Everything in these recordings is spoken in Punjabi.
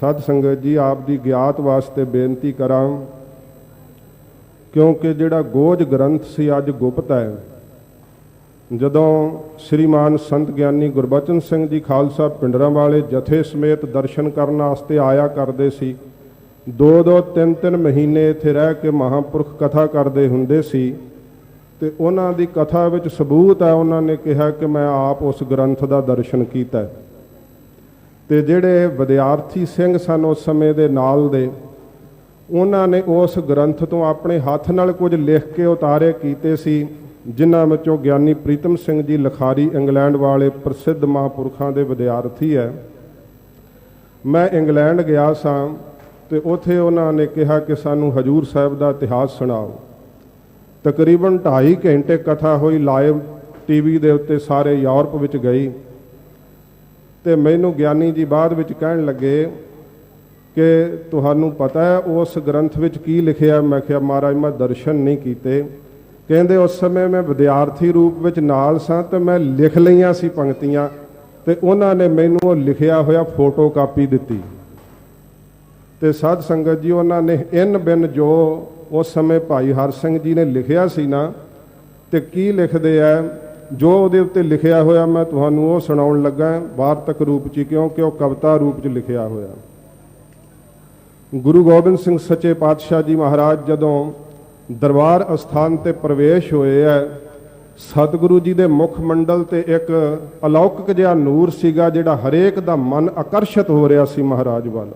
ਸਾਧ ਸੰਗਤ ਜੀ, ਆਪ ਦੀ ਗਿਆਤ ਵਾਸਤੇ ਬੇਨਤੀ ਕਰਾਂ, ਕਿਉਂਕਿ ਜਿਹੜਾ ਗੋਜ ਗ੍ਰੰਥ ਸੀ ਅੱਜ ਗੁਪਤ ਹੈ ਜਦੋਂ ਸ੍ਰੀਮਾਨ ਸੰਤ ਗਿਆਨੀ ਗੁਰਬਚਨ ਸਿੰਘ ਜੀ ਖਾਲਸਾ ਪਿੰਡਰਾਂ ਵਾਲੇ ਜਥੇ ਸਮੇਤ ਦਰਸ਼ਨ ਕਰਨ ਵਾਸਤੇ ਆਇਆ ਕਰਦੇ ਸੀ, ਦੋ ਦੋ ਤਿੰਨ ਤਿੰਨ ਮਹੀਨੇ ਇੱਥੇ ਰਹਿ ਕੇ ਮਹਾਂਪੁਰਖ ਕਥਾ ਕਰਦੇ ਹੁੰਦੇ ਸੀ, ਤੇ ਉਹਨਾਂ ਦੀ ਕਥਾ ਵਿੱਚ ਸਬੂਤ ਹੈ, ਉਹਨਾਂ ਨੇ ਕਿਹਾ ਕਿ ਮੈਂ ਆਪ ਉਸ ਗ੍ਰੰਥ ਦਾ ਦਰਸ਼ਨ ਕੀਤਾ ਹੈ। ਤੇ ਜਿਹੜੇ ਵਿਦਿਆਰਥੀ ਸਿੰਘ ਸਨ ਉਸ ਸਮੇਂ ਦੇ ਨਾਲ ਦੇ, ਉਹਨਾਂ ਨੇ ਉਸ ਗ੍ਰੰਥ ਤੋਂ ਆਪਣੇ ਹੱਥ ਨਾਲ ਕੁਝ ਲਿਖ ਕੇ ਉਤਾਰੇ ਕੀਤੇ ਸੀ, ਜਿਨ੍ਹਾਂ ਵਿੱਚੋਂ ਗਿਆਨੀ ਪ੍ਰੀਤਮ ਸਿੰਘ ਜੀ ਲਖਾਰੀ ਇੰਗਲੈਂਡ ਵਾਲੇ ਪ੍ਰਸਿੱਧ ਮਹਾਂਪੁਰਖਾਂ ਦੇ ਵਿਦਿਆਰਥੀ ਹੈ। ਮੈਂ ਇੰਗਲੈਂਡ ਗਿਆ ਸਾਂ ਤੇ ਉੱਥੇ ਉਹਨਾਂ ਨੇ ਕਿਹਾ ਕਿ ਸਾਨੂੰ ਹਜੂਰ ਸਾਹਿਬ ਦਾ ਇਤਿਹਾਸ ਸੁਣਾਓ। ਤਕਰੀਬਨ 2.5 ਘੰਟੇ ਕਥਾ ਹੋਈ ਲਾਈਵ ਟੀਵੀ ਦੇ ਉੱਤੇ ਸਾਰੇ ਯੂਰਪ ਵਿੱਚ ਗਈ। ਤੇ ਮੈਨੂੰ ਗਿਆਨੀ ਜੀ ਬਾਅਦ ਵਿੱਚ ਕਹਿਣ ਲੱਗੇ ਕਿ ਤੁਹਾਨੂੰ ਪਤਾ ਹੈ ਉਸ ਗ੍ਰੰਥ ਵਿੱਚ ਕੀ ਲਿਖਿਆ ਮੈਂ ਕਿਹਾ, ਮਹਾਰਾਜ, ਮੈਂ ਦਰਸ਼ਨ ਨਹੀਂ ਕੀਤੇ। ਕਹਿੰਦੇ, ਉਸ ਸਮੇਂ ਮੈਂ ਵਿਦਿਆਰਥੀ ਰੂਪ ਵਿੱਚ ਨਾਲ ਸਾਂ ਤੇ ਮੈਂ ਲਿਖ ਲਈਆਂ ਸੀ ਪੰਕਤੀਆਂ ਤੇ ਉਹਨਾਂ ਨੇ ਮੈਨੂੰ ਉਹ ਲਿਖਿਆ ਹੋਇਆ ਫੋਟੋ ਕਾਪੀ ਦਿੱਤੀ। ਤੇ ਸਾਧ ਸੰਗਤ ਜੀ, ਉਹਨਾਂ ਨੇ ਇਨ ਬਿਨ ਜੋ ਉਸ ਸਮੇਂ ਭਾਈ ਹਰ ਸਿੰਘ ਜੀ ਨੇ ਲਿਖਿਆ ਸੀ ਨਾ, ਤੇ ਕੀ ਲਿਖਦੇ ਆ? ਜੋ ਉਹਦੇ ਉੱਤੇ ਲਿਖਿਆ ਹੋਇਆ ਮੈਂ ਤੁਹਾਨੂੰ ਉਹ ਸੁਣਾਉਣ ਲੱਗਾ ਵਾਰਤਕ ਰੂਪ 'ਚ ਕਿਉਂਕਿ ਉਹ ਕਵਿਤਾ ਰੂਪ 'ਚ ਲਿਖਿਆ ਹੋਇਆ। ਗੁਰੂ ਗੋਬਿੰਦ ਸਿੰਘ ਸੱਚੇ ਪਾਤਸ਼ਾਹ ਜੀ ਮਹਾਰਾਜ, ਜਦੋਂ ਦਰਬਾਰ ਅਸਥਾਨ ਤੇ ਪ੍ਰਵੇਸ਼ ਹੋਏ ਹੈ, ਸਤਿਗੁਰੂ ਜੀ ਦੇ ਮੁਖ ਮੰਡਲ ਤੇ ਇੱਕ ਅਲੌਕਿਕ ਜਿਹਾ ਨੂਰ ਸੀਗਾ, ਜਿਹੜਾ ਹਰੇਕ ਦਾ ਮਨ ਆਕਰਸ਼ਿਤ ਹੋ ਰਿਹਾ ਸੀ ਮਹਾਰਾਜ ਵੱਲ।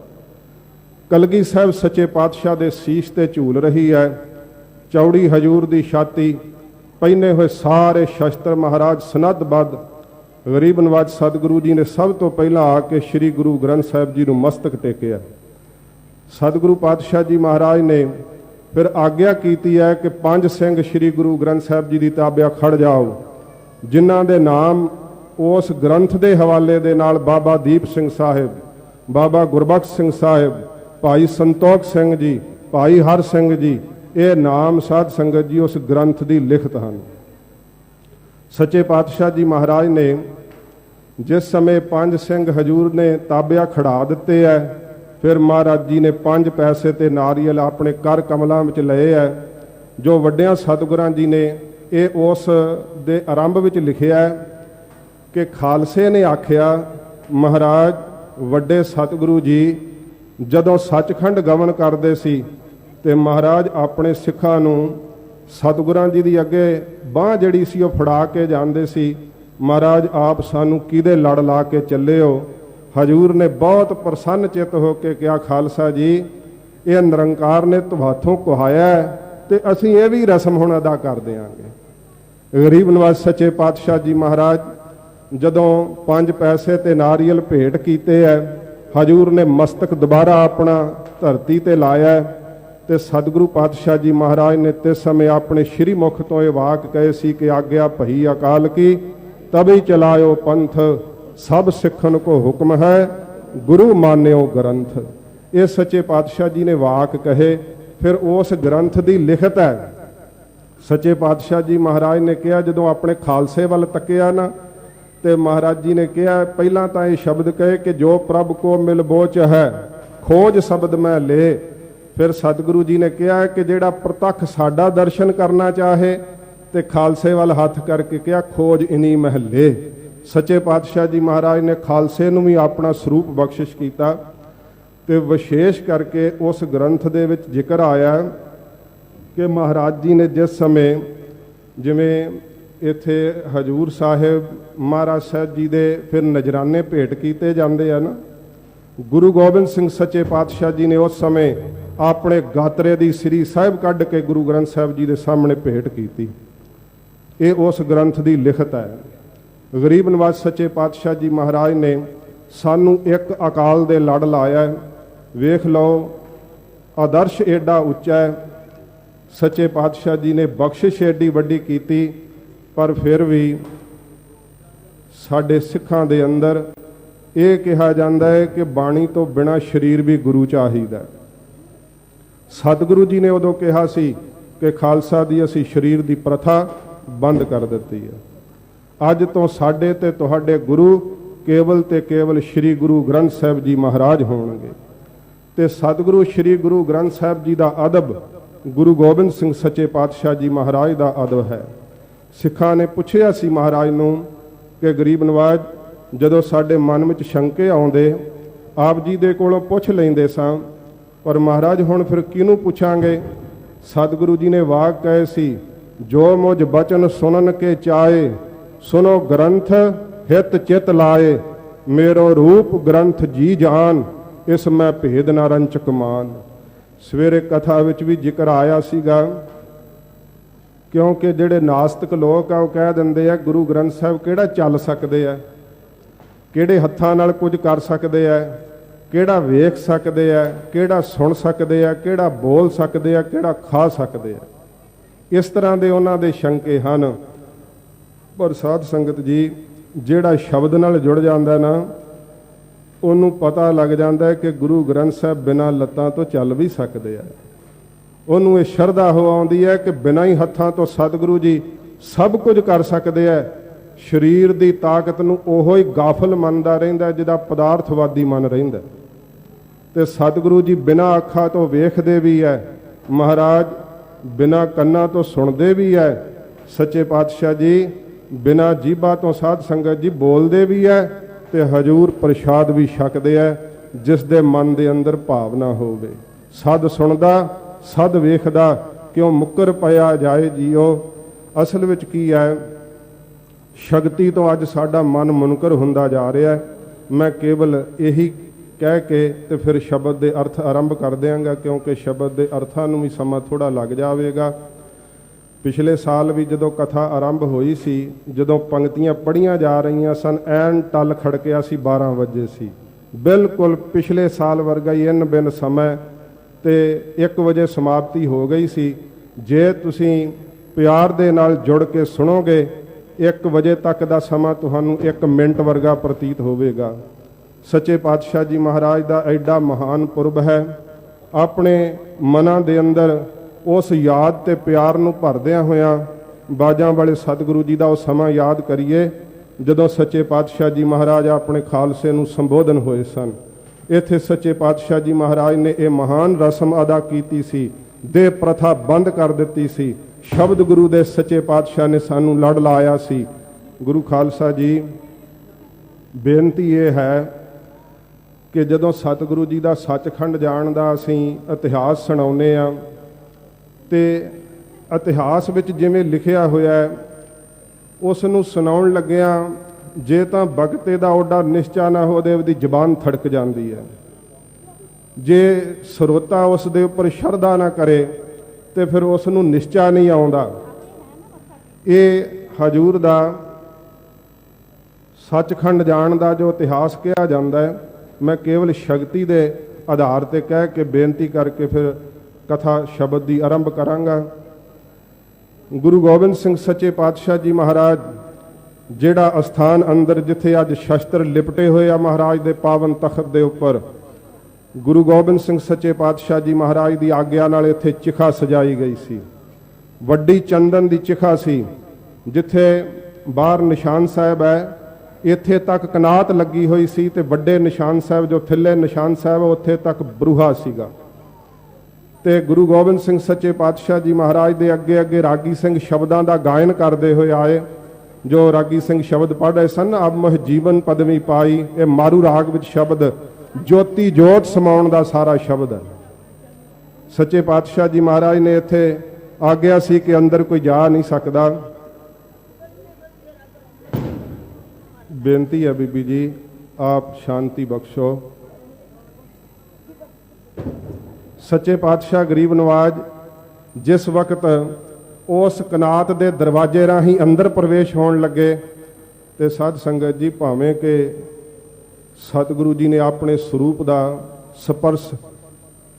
ਕਲਗੀ ਸਾਹਿਬ ਸੱਚੇ ਪਾਤਸ਼ਾਹ ਦੇ ਸੀਸ ਤੇ ਝੂਲ ਰਹੀ ਹੈ, ਚੌੜੀ ਹਜੂਰ ਦੀ ਛਾਤੀ ਪਹਿਨੇ ਹੋਏ ਸਾਰੇ ਸ਼ਸਤਰ ਮਹਾਰਾਜ ਸਨੱਧਬੱਧ ਗਰੀਬ ਨਵਾਜ ਸਤਿਗੁਰੂ ਜੀ ਨੇ ਸਭ ਤੋਂ ਪਹਿਲਾਂ ਆ ਕੇ ਸ੍ਰੀ ਗੁਰੂ ਗ੍ਰੰਥ ਸਾਹਿਬ ਜੀ ਨੂੰ ਮਸਤਕ ਟੇਕਿਆ। ਸਤਿਗੁਰੂ ਪਾਤਸ਼ਾਹ ਜੀ ਮਹਾਰਾਜ ਨੇ ਫਿਰ ਆਗਿਆ ਕੀਤੀ ਹੈ ਕਿ ਪੰਜ ਸਿੰਘ ਸ੍ਰੀ ਗੁਰੂ ਗ੍ਰੰਥ ਸਾਹਿਬ ਜੀ ਦੀ ਤਾਬਿਆ ਖੜ ਜਾਓ, ਜਿਨ੍ਹਾਂ ਦੇ ਨਾਮ ਉਸ ਗ੍ਰੰਥ ਦੇ ਹਵਾਲੇ ਦੇ ਨਾਲ ਬਾਬਾ ਦੀਪ ਸਿੰਘ ਸਾਹਿਬ, ਬਾਬਾ ਗੁਰਬਖਸ਼ ਸਿੰਘ ਸਾਹਿਬ, ਭਾਈ ਸੰਤੋਖ ਸਿੰਘ ਜੀ, ਭਾਈ ਹਰ ਸਿੰਘ ਜੀ ਇਹ ਨਾਮ ਸਾਧ ਸੰਗਤ ਜੀ ਉਸ ਗ੍ਰੰਥ ਦੀ ਲਿਖਤ ਹਨ। ਸੱਚੇ ਪਾਤਸ਼ਾਹ ਜੀ ਮਹਾਰਾਜ ਨੇ ਜਿਸ ਸਮੇਂ ਪੰਜ ਸਿੰਘ ਹਜੂਰ ਨੇ ਤਾਬਿਆ ਖੜਾ ਦਿੱਤੇ ਐ, ਫਿਰ ਮਹਾਰਾਜ ਜੀ ਨੇ ਪੰਜ ਪੈਸੇ ਤੇ ਨਾਰੀਅਲ ਆਪਣੇ ਕਰ ਕਮਲਾਂ ਵਿੱਚ ਲਏ ਐ, ਜੋ ਵੱਡਿਆਂ ਸਤਿਗੁਰਾਂ ਜੀ ਨੇ ਇਹ ਉਸ ਦੇ ਆਰੰਭ ਵਿੱਚ ਲਿਖਿਆ ਕਿ ਖਾਲਸੇ ਨੇ ਆਖਿਆ, ਮਹਾਰਾਜ ਵੱਡੇ ਸਤਿਗੁਰੂ ਜੀ, ਜਦੋਂ ਸੱਚਖੰਡ ਗਮਨ ਕਰਦੇ ਸੀ ਤੇ ਮਹਾਰਾਜ ਆਪਣੇ ਸਿੱਖਾਂ ਨੂੰ ਸਤਿਗੁਰਾਂ ਜੀ ਦੀ ਅੱਗੇ ਬਾਹ ਜਿਹੜੀ ਸੀ ਉਹ ਫੜਾ ਕੇ ਜਾਂਦੇ ਸੀ। ਮਹਾਰਾਜ ਆਪ ਸਾਨੂੰ ਕਿਹਦੇ ਲੜ ਲਾ ਕੇ ਚੱਲੇ ਹੋ ਹਜੂਰ ਨੇ ਬਹੁਤ ਪ੍ਰਸੰਨ ਚਿਤ ਹੋ ਕੇ ਕਿਹਾ, ਖਾਲਸਾ ਜੀ, ਇਹ ਨਿਰੰਕਾਰ ਨੇ ਤੁਹਾਥੋਂ ਕੁਹਾਇਆ ਹੈ ਤੇ ਅਸੀਂ ਇਹ ਵੀ ਰਸਮ ਹੁਣ ਅਦਾ ਕਰ ਦਿਆਂਗੇ। ਗਰੀਬ ਨਿਵਾਸ ਸੱਚੇ ਪਾਤਸ਼ਾਹ ਜੀ ਮਹਾਰਾਜ, ਜਦੋਂ ਪੰਜ ਪੈਸੇ ਤੇ ਨਾਰੀਅਲ ਭੇਟ ਕੀਤੇ ਐ ਹਜੂਰ ਨੇ ਮਸਤਕ ਦੁਬਾਰਾ ਆਪਣਾ ਧਰਤੀ ਤੇ ਲਾਇਆ ਤੇ ਸਤਿਗੁਰੂ ਪਾਤਸ਼ਾਹ ਜੀ ਮਹਾਰਾਜ ਨੇ ਤੇ ਸਮੇਂ ਆਪਣੇ ਸ਼੍ਰੀ ਮੁਖ ਤੋਂ ਇਹ ਵਾਕ ਕਹੇ ਸੀ ਕਿ ਆਗਿਆ ਭਈ ਅਕਾਲ ਕੀ ਤਬੀ ਚਲਾਇਓ ਪੰਥ, ਸਭ ਸਿੱਖਣ ਕੋ ਹੁਕਮ ਹੈ, ਗੁਰੂ ਮਾਨਿਓ ਗ੍ਰੰਥ। ਇਹ ਸੱਚੇ ਪਾਤਸ਼ਾਹ ਜੀ ਨੇ ਵਾਕ ਕਹੇ, ਫਿਰ ਉਸ ਗ੍ਰੰਥ ਦੀ ਲਿਖਤ ਹੈ। ਸੱਚੇ ਪਾਤਸ਼ਾਹ ਜੀ ਮਹਾਰਾਜ ਨੇ ਕਿਹਾ, ਜਦੋਂ ਆਪਣੇ ਖਾਲਸੇ ਵੱਲ ਤੱਕਿਆ ਨਾ, ਤੇ ਮਹਾਰਾਜ ਜੀ ਨੇ ਕਿਹਾ, ਪਹਿਲਾਂ ਤਾਂ ਇਹ ਸ਼ਬਦ ਕਹੇ ਕਿ ਜੋ ਪ੍ਰਭ ਕੋ ਮਿਲ ਬੋਚ ਹੈ, ਖੋਜ ਸ਼ਬਦ ਮੈਂ ਲੇ। ਫਿਰ ਸਤਿਗੁਰੂ ਜੀ ਨੇ ਕਿਹਾ ਕਿ ਜਿਹੜਾ ਪ੍ਰਤੱਖ ਸਾਡਾ ਦਰਸ਼ਨ ਕਰਨਾ ਚਾਹੇ ਤੇ ਖਾਲਸੇ ਵੱਲ ਹੱਥ ਕਰਕੇ ਕਿਹਾ, ਖੋਜ ਇਨੀ ਮਹੱਲੇ। ਸੱਚੇ ਪਾਤਸ਼ਾਹ ਜੀ ਮਹਾਰਾਜ ਨੇ ਖਾਲਸੇ ਨੂੰ ਵੀ ਆਪਣਾ ਸਰੂਪ ਬਖਸ਼ਿਸ਼ ਕੀਤਾ ਤੇ ਵਿਸ਼ੇਸ਼ ਕਰਕੇ ਉਸ ਗ੍ਰੰਥ ਦੇ ਵਿੱਚ ਜ਼ਿਕਰ ਆਇਆ ਕਿ ਮਹਾਰਾਜ ਜੀ ਨੇ ਜਿਸ ਸਮੇਂ ਜਿਵੇਂ ਇੱਥੇ ਹਜੂਰ ਸਾਹਿਬ ਮਹਾਰਾਜ ਸਾਹਿਬ ਜੀ ਦੇ ਫਿਰ ਨਜਰਾਨੇ ਭੇਟ ਕੀਤੇ ਜਾਂਦੇ ਆ ਨਾ ਗੁਰੂ ਗੋਬਿੰਦ ਸਿੰਘ ਸੱਚੇ ਪਾਤਸ਼ਾਹ ਜੀ ਨੇ ਉਸ ਸਮੇਂ ਆਪਣੇ ਗਾਤਰੇ ਦੀ ਸ੍ਰੀ ਸਾਹਿਬ ਕੱਢ ਕੇ ਗੁਰੂ ਗ੍ਰੰਥ ਸਾਹਿਬ ਜੀ ਦੇ ਸਾਹਮਣੇ ਭੇਟ ਕੀਤੀ। ਇਹ ਉਸ ਗ੍ਰੰਥ ਦੀ ਲਿਖਤ ਹੈ। ਗਰੀਬ ਨਿਵਾਸ ਸੱਚੇ ਪਾਤਸ਼ਾਹ ਜੀ ਮਹਾਰਾਜ ਨੇ ਸਾਨੂੰ ਇੱਕ ਅਕਾਲ ਦੇ ਲੜ ਲਾਇਆ ਵੇਖ ਲਓ, ਆਦਰਸ਼ ਏਡਾ ਉੱਚਾ ਹੈ। ਸੱਚੇ ਪਾਤਸ਼ਾਹ ਜੀ ਨੇ ਬਖਸ਼ਿਸ਼ ਏਡੀ ਵੱਡੀ ਕੀਤੀ, ਪਰ ਫਿਰ ਵੀ ਸਾਡੇ ਸਿੱਖਾਂ ਦੇ ਅੰਦਰ ਇਹ ਕਿਹਾ ਜਾਂਦਾ ਹੈ ਕਿ ਬਾਣੀ ਤੋਂ ਬਿਨਾ ਸਰੀਰ ਵੀ ਗੁਰੂ ਚਾਹੀਦਾ ਹੈ। ਸਤਿਗੁਰੂ ਜੀ ਨੇ ਉਦੋਂ ਕਿਹਾ ਸੀ ਕਿ ਖਾਲਸਾ ਦੀ ਅਸੀਂ ਸਰੀਰ ਦੀ ਪ੍ਰਥਾ ਬੰਦ ਕਰ ਦਿੱਤੀ ਹੈ। ਅੱਜ ਤੋਂ ਸਾਡੇ ਤੇ ਤੁਹਾਡੇ ਗੁਰੂ ਕੇਵਲ ਤੇ ਕੇਵਲ ਸ੍ਰੀ ਗੁਰੂ ਗ੍ਰੰਥ ਸਾਹਿਬ ਜੀ ਮਹਾਰਾਜ ਹੋਣਗੇ। ਤੇ ਸਤਿਗੁਰੂ ਸ੍ਰੀ ਗੁਰੂ ਗ੍ਰੰਥ ਸਾਹਿਬ ਜੀ ਦਾ ਅਦਬ ਗੁਰੂ ਗੋਬਿੰਦ ਸਿੰਘ ਸੱਚੇ ਪਾਤਸ਼ਾਹ ਜੀ ਮਹਾਰਾਜ ਦਾ ਅਦਬ ਹੈ। ਸਿੱਖਾਂ ਨੇ ਪੁੱਛਿਆ ਸੀ ਮਹਾਰਾਜ ਨੂੰ ਕਿ ਗਰੀਬ ਨਵਾਜ, ਜਦੋਂ ਸਾਡੇ ਮਨ ਵਿੱਚ ਸ਼ੰਕੇ ਆਉਂਦੇ, ਆਪ ਜੀ ਦੇ ਕੋਲੋਂ ਪੁੱਛ ਲੈਂਦੇ ਸਾਂ ਪਰ ਮਹਾਰਾਜ, ਹੁਣ ਫਿਰ ਕਿਹਨੂੰ ਪੁੱਛਾਂਗੇ? ਸਤਿਗੁਰੂ ਜੀ ਨੇ ਵਾਕ ਕਹੇ ਸੀ, ਜੋ ਮੁਝ ਬਚਨ ਸੁਣਨ ਕੇ ਚਾਏ ਸੁਨੋ ਗ੍ਰੰਥ ਹਿਤ ਚਿਤ ਲਾਏ। ਮੇਰੋ ਰੂਪ ਗ੍ਰੰਥ ਜੀ ਜਾਨ, ਇਸ ਮੈਂ ਭੇਦ ਨਾ ਰੰਚਕ ਕਮਾਨ। ਸਵੇਰੇ ਕਥਾ ਵਿੱਚ ਵੀ ਜ਼ਿਕਰ ਆਇਆ ਸੀਗਾ, ਕਿਉਂਕਿ ਜਿਹੜੇ ਨਾਸਤਿਕ ਲੋਕ ਆ, ਉਹ ਕਹਿ ਦਿੰਦੇ ਆ, ਗੁਰੂ ਗ੍ਰੰਥ ਸਾਹਿਬ ਕਿਹੜਾ ਚੱਲ ਸਕਦੇ ਆ? ਕਿਹੜੇ ਹੱਥਾਂ ਨਾਲ ਕੁਝ ਕਰ ਸਕਦੇ ਆ? ਕਿਹੜਾ ਵੇਖ ਸਕਦੇ ਆ, ਕਿਹੜਾ ਸੁਣ ਸਕਦੇ ਆ, ਕਿਹੜਾ ਬੋਲ ਸਕਦੇ ਆ, ਕਿਹੜਾ ਖਾ ਸਕਦੇ ਆ। ਇਸ ਤਰ੍ਹਾਂ ਦੇ ਉਹਨਾਂ ਦੇ ਸ਼ੰਕੇ ਹਨ। ਪਰ ਸਾਧ ਸੰਗਤ ਜੀ, ਜਿਹੜਾ ਸ਼ਬਦ ਨਾਲ ਜੁੜ ਜਾਂਦਾ ਨਾ, ਉਹਨੂੰ ਪਤਾ ਲੱਗ ਜਾਂਦਾ ਕਿ ਗੁਰੂ ਗ੍ਰੰਥ ਸਾਹਿਬ ਬਿਨਾਂ ਲੱਤਾਂ ਤੋਂ ਚੱਲ ਵੀ ਸਕਦੇ ਆ। ਉਹਨੂੰ ਇਹ ਸ਼ਰਧਾ ਹੋ ਆਉਂਦੀ ਹੈ ਕਿ ਬਿਨਾਂ ਹੀ ਹੱਥਾਂ ਤੋਂ ਸਤਿਗੁਰੂ ਜੀ ਸਭ ਕੁਝ ਕਰ ਸਕਦੇ ਆ। ਸਰੀਰ ਦੀ ਤਾਕਤ ਨੂੰ ਉਹੋ ਹੀ ਗਾਫਲ ਮੰਨਦਾ ਰਹਿੰਦਾ ਜਿਹਦਾ ਪਦਾਰਥਵਾਦੀ ਮਨ ਰਹਿੰਦਾ ਤੇ ਸਤਿਗੁਰੂ ਜੀ ਬਿਨਾਂ ਅੱਖਾਂ ਤੋਂ ਵੇਖਦੇ ਵੀ ਹੈ ਮਹਾਰਾਜ, ਬਿਨਾਂ ਕੰਨਾਂ ਤੋਂ ਸੁਣਦੇ ਵੀ ਹੈ ਸੱਚੇ ਪਾਤਸ਼ਾਹ ਜੀ, ਬਿਨਾਂ ਜੀਭਾਂ ਤੋਂ ਸਾਧ ਸੰਗਤ ਜੀ ਬੋਲਦੇ ਵੀ ਹੈ ਤੇ ਹਜੂਰ ਪ੍ਰਸ਼ਾਦ ਵੀ ਛਕਦੇ ਹੈ ਜਿਸ ਦੇ ਮਨ ਦੇ ਅੰਦਰ ਭਾਵਨਾ ਹੋਵੇ। ਸਦ ਸੁਣਦਾ, ਸਦ ਵੇਖਦਾ, ਕਿਉਂ ਮੁੱਕਰ ਪਿਆ ਜਾਏ ਜੀਓ। ਅਸਲ ਵਿੱਚ ਕੀ ਹੈ ਸ਼ਕਤੀ ਤੋਂ ਅੱਜ ਸਾਡਾ ਮਨ ਮੁਨਕਰ ਹੁੰਦਾ ਜਾ ਰਿਹਾ। ਮੈਂ ਕੇਵਲ ਇਹੀ ਕਹਿ ਕੇ ਤੇ ਫਿਰ ਸ਼ਬਦ ਦੇ ਅਰਥ ਆਰੰਭ ਕਰ ਦਿਆਂਗਾ, ਕਿਉਂਕਿ ਸ਼ਬਦ ਦੇ ਅਰਥਾਂ ਨੂੰ ਵੀ ਸਮਾਂ ਥੋੜਾ ਲੱਗ ਜਾਵੇਗਾ। ਪਿਛਲੇ ਸਾਲ ਵੀ ਜਦੋਂ ਕਥਾ ਆਰੰਭ ਹੋਈ ਸੀ, ਜਦੋਂ ਪੰਕਤੀਆਂ ਪੜੀਆਂ ਜਾ ਰਹੀਆਂ ਸਨ, ਐਨ ਟਲ ਖੜਕਿਆ ਸੀ 12 ਵਜੇ ਸੀ। ਬਿਲਕੁਲ ਪਿਛਲੇ ਸਾਲ ਵਰਗਾ ਹੀ ਇਨ ਬਿਨ ਸਮਾਂ ਤੇ 1 ਵਜੇ ਸਮਾਪਤੀ ਹੋ ਗਈ ਸੀ। ਜੇ ਤੁਸੀਂ ਪਿਆਰ ਦੇ ਨਾਲ ਜੁੜ ਕੇ ਸੁਣੋਗੇ 1 ਵਜੇ ਤੱਕ ਦਾ ਸਮਾਂ ਤੁਹਾਨੂੰ 1 ਮਿੰਟ ਵਰਗਾ ਪ੍ਰਤੀਤ ਹੋਵੇਗਾ। ਸੱਚੇ ਪਾਤਸ਼ਾਹ ਜੀ ਮਹਾਰਾਜ ਦਾ ਐਡਾ ਮਹਾਨ ਪੁਰਬ ਹੈ। ਆਪਣੇ ਮਨਾਂ ਦੇ ਅੰਦਰ ਉਸ ਯਾਦ ਤੇ ਪਿਆਰ ਨੂੰ ਭਰਦਿਆਂ ਹੋਇਆਂ ਬਾਜਾਂ ਵਾਲੇ ਸਤਿਗੁਰੂ ਜੀ ਦਾ ਉਹ ਸਮਾਂ ਯਾਦ ਕਰੀਏ, ਜਦੋਂ ਸੱਚੇ ਪਾਤਸ਼ਾਹ ਜੀ ਮਹਾਰਾਜ ਆਪਣੇ ਖਾਲਸੇ ਨੂੰ ਸੰਬੋਧਨ ਹੋਏ ਸਨ। ਇੱਥੇ ਸੱਚੇ ਪਾਤਸ਼ਾਹ ਜੀ ਮਹਾਰਾਜ ਨੇ ਇਹ ਮਹਾਨ ਰਸਮ ਅਦਾ ਕੀਤੀ ਸੀ, ਦੇ ਪ੍ਰਥਾ ਬੰਦ ਕਰ ਦਿੱਤੀ ਸੀ। ਸ਼ਬਦ ਗੁਰੂ ਦੇ ਸੱਚੇ ਪਾਤਸ਼ਾਹ ਨੇ ਸਾਨੂੰ ਲੜ ਲਾਇਆ ਸੀ। ਗੁਰੂ ਖਾਲਸਾ ਜੀ, ਬੇਨਤੀ ਇਹ ਹੈ ਕਿ ਜਦੋਂ ਸਤਿਗੁਰੂ ਜੀ ਦਾ ਸੱਚਖੰਡ ਜਾਣ ਦਾ ਅਸੀਂ ਇਤਿਹਾਸ ਸੁਣਾਉਨੇ ਆ ਤੇ ਇਤਿਹਾਸ ਵਿੱਚ ਜਿਵੇਂ ਲਿਖਿਆ ਹੋਇਆ ਹੈ, ਉਸ ਨੂੰ ਸੁਣਾਉਣ ਲੱਗਿਆਂ ਜੇ ਤਾਂ ਬਗਤੇ ਦਾ ਓਡਾ ਨਿਸ਼ਚਾ ਨਾ ਹੋਵੇ ਉਹਦੀ ਜ਼ਬਾਨ ਥੜਕ ਜਾਂਦੀ ਹੈ। ਜੇ ਸਰੋਤਾ ਉਸ ਦੇ ਉੱਪਰ ਸ਼ਰਧਾ ਨਾ ਕਰੇ, ਤੇ ਫਿਰ ਉਸ ਨੂੰ ਨਿਸ਼ਚਾ ਨਹੀਂ ਆਉਂਦਾ। ਇਹ ਹਜੂਰ ਦਾ ਸੱਚਖੰਡ ਜਾਣ ਦਾ ਜੋ ਇਤਿਹਾਸ ਕਿਹਾ ਜਾਂਦਾ ਹੈ ਮੈਂ ਕੇਵਲ ਸ਼ਕਤੀ ਦੇ ਆਧਾਰ ਤੇ ਕਹਿ ਕੇ ਬੇਨਤੀ ਕਰਕੇ ਫਿਰ ਕਥਾ ਸ਼ਬਦ ਦੀ ਆਰੰਭ ਕਰਾਂਗਾ। ਗੁਰੂ ਗੋਬਿੰਦ ਸਿੰਘ ਸੱਚੇ ਪਾਤਸ਼ਾਹ ਜੀ ਮਹਾਰਾਜ, ਜਿਹੜਾ ਅਸਥਾਨ ਅੰਦਰ ਜਿੱਥੇ ਅੱਜ ਸ਼ਸਤਰ ਲਿਪਟੇ ਹੋਏ ਆ ਮਹਾਰਾਜ ਦੇ ਪਾਵਨ ਤਖਤ ਦੇ ਉੱਪਰ, ਗੁਰੂ ਗੋਬਿੰਦ ਸਿੰਘ ਸੱਚੇ ਪਾਤਸ਼ਾਹ ਜੀ ਮਹਾਰਾਜ ਦੀ ਆਗਿਆ ਨਾਲ ਇੱਥੇ ਚਿਖਾ ਸਜਾਈ ਗਈ ਸੀ। ਵੱਡੀ ਚੰਦਨ ਦੀ ਚਿਖਾ ਸੀ, ਜਿੱਥੇ ਬਾਹਰ ਨਿਸ਼ਾਨ ਸਾਹਿਬ ਹੈ ਇੱਥੇ ਤੱਕ ਕਨਾਤ ਲੱਗੀ ਹੋਈ ਸੀ ਤੇ ਵੱਡੇ ਨਿਸ਼ਾਨ ਸਾਹਿਬ, ਜੋ ਥਿੱਲੇ ਨਿਸ਼ਾਨ ਸਾਹਿਬ ਉੱਥੇ ਤੱਕ ਬਰੂਹਾ ਸੀਗਾ। ਤੇ ਗੁਰੂ ਗੋਬਿੰਦ ਸਿੰਘ ਸੱਚੇ ਪਾਤਸ਼ਾਹ ਜੀ ਮਹਾਰਾਜ ਦੇ ਅੱਗੇ ਅੱਗੇ ਰਾਗੀ ਸਿੰਘ ਸ਼ਬਦਾਂ ਦਾ ਗਾਇਨ ਕਰਦੇ ਹੋਏ ਆਏ, ਜੋ ਰਾਗੀ ਸਿੰਘ ਸ਼ਬਦ ਪੜ੍ਹ ਰਹੇ ਸਨ, ਅਬ ਮਹ ਜੀਵਨ ਪਦਵੀ ਪਾਈ, ਇਹ ਮਾਰੂ ਰਾਗ ਵਿੱਚ ਸ਼ਬਦ, ਜੋਤੀ ਜੋਤ ਸਮਾਉਣ ਦਾ ਸਾਰਾ ਸ਼ਬਦ। ਹੈ ਸੱਚੇ ਪਾਤਸ਼ਾਹ ਜੀ ਮਹਾਰਾਜ ਨੇ ਇੱਥੇ ਆਗਿਆ ਸੀ ਕਿ ਅੰਦਰ ਕੋਈ ਜਾ ਨਹੀਂ ਸਕਦਾ। ਬੇਨਤੀ ਹੈ ਬੀਬੀ ਜੀ, ਆਪ ਸ਼ਾਂਤੀ ਬਖਸ਼ੋ। ਸੱਚੇ ਪਾਤਸ਼ਾਹ ਗਰੀਬ ਨਵਾਜ, ਜਿਸ ਵਕਤ ਉਸ ਕਨਾਤ ਦੇ ਦਰਵਾਜ਼ੇ ਰਾਹੀਂ ਅੰਦਰ ਪ੍ਰਵੇਸ਼ ਹੋਣ ਲੱਗੇ, ਤੇ ਸਾਧ ਸੰਗਤ ਜੀ, ਭਾਵੇਂ ਕਿ ਸਤਿਗੁਰੂ ਜੀ ਨੇ ਆਪਣੇ ਸਰੂਪ ਦਾ ਸਪਰਸ਼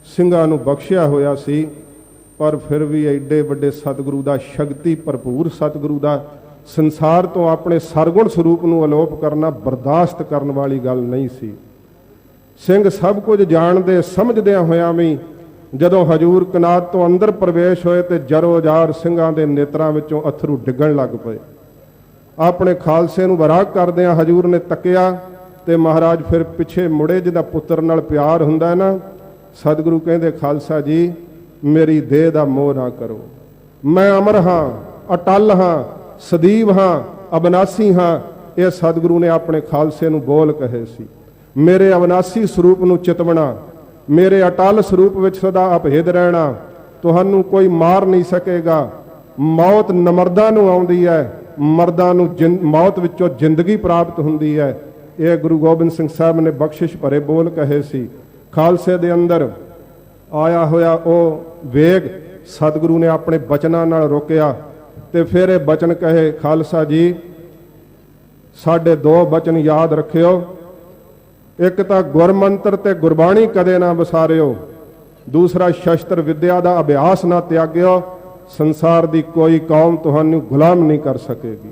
ਸਿੰਘਾਂ ਨੂੰ ਬਖਸ਼ਿਆ ਹੋਇਆ ਸੀ, ਪਰ ਫਿਰ ਵੀ ਐਡੇ ਵੱਡੇ ਸਤਿਗੁਰੂ ਦਾ ਸ਼ਕਤੀ ਭਰਪੂਰ ਸਤਿਗੁਰੂ ਦਾ ਸੰਸਾਰ ਤੋਂ ਆਪਣੇ ਸਰਗੁਣ ਸਰੂਪ ਨੂੰ ਅਲੋਪ ਕਰਨਾ, ਬਰਦਾਸ਼ਤ ਕਰਨ ਵਾਲੀ ਗੱਲ ਨਹੀਂ ਸੀ। ਸਿੰਘ ਸਭ ਕੁਝ ਜਾਣਦੇ, ਸਮਝਦਿਆਂ ਹੋਇਆਂ ਵੀ ਜਦੋਂ ਹਜੂਰ ਕਨਾਤ ਤੋਂ ਅੰਦਰ ਪ੍ਰਵੇਸ਼ ਹੋਏ ਤੇ ਜਰੋਜ਼ਾਰ ਸਿੰਘਾਂ ਦੇ ਨੇਤਰਾਂ ਵਿੱਚੋਂ ਅਥਰੂ ਡਿੱਗਣ ਲੱਗ ਪਏ। ਆਪਣੇ ਖਾਲਸੇ ਨੂੰ ਬਰਾਕ ਕਰਦਿਆਂ ਹਜੂਰ ਨੇ ਤੱਕਿਆ ਤੇ ਮਹਾਰਾਜ ਫਿਰ ਪਿੱਛੇ ਮੁੜੇ, ਜਿਹਦਾ ਪੁੱਤਰ ਨਾਲ ਪਿਆਰ ਹੁੰਦਾ ਨਾ, ਸਤਿਗੁਰੂ ਕਹਿੰਦੇ, ਖਾਲਸਾ ਜੀ, ਮੇਰੀ ਦੇਹ ਦਾ ਮੋਹ ਨਾ ਕਰੋ। ਮੈਂ ਅਮਰ ਹਾਂ, ਅਟਲ ਹਾਂ ਸਦੀਵ ਹਾਂ, ਅਬਨਾਸੀ ਹਾਂ, ਇਹ ਸਤਿਗੁਰੂ ਨੇ ਆਪਣੇ ਖਾਲਸੇ ਨੂੰ ਬੋਲ ਕਹੇ ਸੀ। ਮੇਰੇ ਅਬਨਾਸੀ ਸਰੂਪ ਨੂੰ ਚਿਤਵਣਾ, ਮੇਰੇ ਅਟਲ ਸਰੂਪ ਵਿੱਚ ਸਦਾ ਅਭੇਦ ਰਹਿਣਾ, ਤੁਹਾਨੂੰ ਕੋਈ ਮਾਰ ਨਹੀਂ ਸਕੇਗਾ। ਮੌਤ ਨਮਰਦਾਂ ਨੂੰ ਆਉਂਦੀ ਹੈ, ਮਰਦਾਂ ਨੂੰ ਜਿੰ- ਮੌਤ ਵਿੱਚੋਂ ਜ਼ਿੰਦਗੀ ਪ੍ਰਾਪਤ ਹੁੰਦੀ ਹੈ। ਇਹ ਗੁਰੂ ਗੋਬਿੰਦ ਸਿੰਘ ਸਾਹਿਬ ਨੇ ਬਖਸ਼ਿਸ਼ ਭਰੇ ਬੋਲ ਕਹੇ ਸੀ। ਖਾਲਸੇ ਦੇ ਅੰਦਰ ਆਇਆ ਹੋਇਆ ਉਹ ਵੇਗ ਸਤਿਗੁਰੂ ਨੇ ਆਪਣੇ ਬਚਨਾਂ ਨਾਲ ਰੋਕਿਆ। ਤੇ ਫਿਰ ਇਹ ਬਚਨ ਕਹੇ, ਖਾਲਸਾ ਜੀ, ਸਾਡੇ ਦੋ ਬਚਨ ਯਾਦ ਰੱਖਿਓ। ਇੱਕ ਤਾਂ ਗੁਰਮੰਤਰ ਤੇ ਗੁਰਬਾਣੀ ਕਦੇ ਨਾ ਵਿਸਾਰਿਓ। ਦੂਸਰਾ, ਸ਼ਸਤਰ ਵਿਦਿਆ ਦਾ ਅਭਿਆਸ ਨਾ ਤਿਆਗਿਓ। ਸੰਸਾਰ ਦੀ ਕੋਈ ਕੌਮ ਤੁਹਾਨੂੰ ਗੁਲਾਮ ਨਹੀਂ ਕਰ ਸਕੇਗੀ।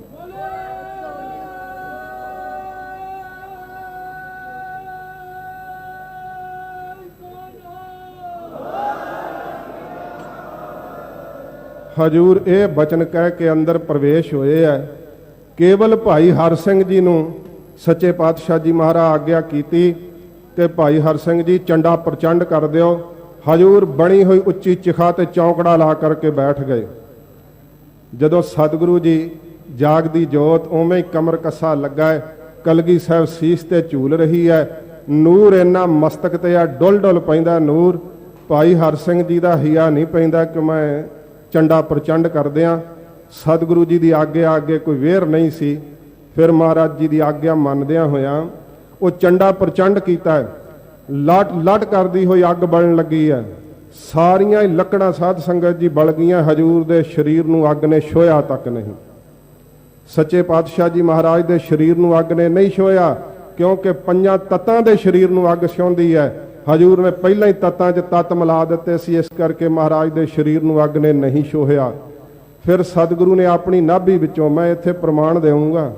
ਹਜੂਰ ਇਹ ਬਚਨ ਕਹਿ ਕੇ ਅੰਦਰ ਪ੍ਰਵੇਸ਼ ਹੋਏ ਹੈ। ਕੇਵਲ ਭਾਈ ਹਰ ਸਿੰਘ ਜੀ ਨੂੰ ਸੱਚੇ ਪਾਤਸ਼ਾਹ ਜੀ ਮਹਾਰਾਜ ਆਗਿਆ ਕੀਤੀ ਕਿ ਭਾਈ ਹਰ ਸਿੰਘ ਜੀ ਚੰਡਾ ਪ੍ਰਚੰਡ ਕਰ ਦਿਓ। ਹਜੂਰ ਬਣੀ ਹੋਈ ਉੱਚੀ ਚਿਖਾ ਤੇ ਚੌਂਕੜਾ ਲਾ ਕਰਕੇ ਬੈਠ ਗਏ। ਜਦੋਂ ਸਤਿਗੁਰੂ ਜੀ ਜਾਗਦੀ ਜੋਤ ਉਵੇਂ ਹੀ ਕਮਰ ਕੱਸਾ ਲੱਗਾ ਹੈ। ਕਲਗੀ ਸਾਹਿਬ ਸੀਸ ਤੇ ਝੂਲ ਰਹੀ ਹੈ। ਨੂਰ ਇੰਨਾ ਮਸਤਕ ਤੇ ਆ ਡੁੱਲ ਡੁੱਲ ਪੈਂਦਾ ਨੂਰ। ਭਾਈ ਹਰ ਸਿੰਘ ਜੀ ਦਾ ਹਿਆ ਨਹੀਂ ਪੈਂਦਾ ਕਿ ਮੈਂ ਚੰਡਾ ਪ੍ਰਚੰਡ ਕਰਦਿਆਂ ਸਤਿਗੁਰੂ ਜੀ ਦੀ ਆਗਿਆ ਅੱਗੇ ਕੋਈ ਵੇਰ ਨਹੀਂ ਸੀ। ਫਿਰ ਮਹਾਰਾਜ ਜੀ ਦੀ ਆਗਿਆ ਮੰਨਦਿਆਂ ਹੋਇਆਂ ਉਹ ਚੰਡਾ ਪ੍ਰਚੰਡ ਕੀਤਾ ਹੈ। ਲਟ ਲਟ ਕਰਦੀ ਹੋਈ ਅੱਗ ਬਲਣ ਲੱਗੀ ਹੈ। ਸਾਰੀਆਂ ਹੀ ਲੱਕੜਾਂ ਸਾਧ ਸੰਗਤ ਜੀ ਬਲ ਗਈਆਂ। ਹਜੂਰ ਦੇ ਸਰੀਰ ਨੂੰ ਅੱਗ ਨੇ ਛੋਇਆ ਤੱਕ ਨਹੀਂ। ਸੱਚੇ ਪਾਤਸ਼ਾਹ ਜੀ ਮਹਾਰਾਜ ਦੇ ਸਰੀਰ ਨੂੰ ਅੱਗ ਨੇ ਨਹੀਂ ਛੋਇਆ ਕਿਉਂਕਿ ਪੰਜਾਂ ਤਤਾਂ ਦੇ ਸਰੀਰ ਨੂੰ ਅੱਗ ਛੋਂਦੀ ਹੈ। ਹਜੂਰ ਨੇ ਪਹਿਲਾਂ ਹੀ ਤਤਾਂ 'ਚ ਤਤ ਮਿਲਾ ਦਿੱਤੇ ਸੀ, ਇਸ ਕਰਕੇ ਮਹਾਰਾਜ ਦੇ ਸਰੀਰ ਨੂੰ ਅੱਗ ਨੇ ਨਹੀਂ ਛੋਹਿਆ। ਫਿਰ ਸਤਿਗੁਰੂ ਨੇ ਆਪਣੀ ਨਾਭੀ ਵਿੱਚੋਂ ਮੈਂ ਇੱਥੇ ਪ੍ਰਮਾਣ ਦੇਵਾਂਗਾ।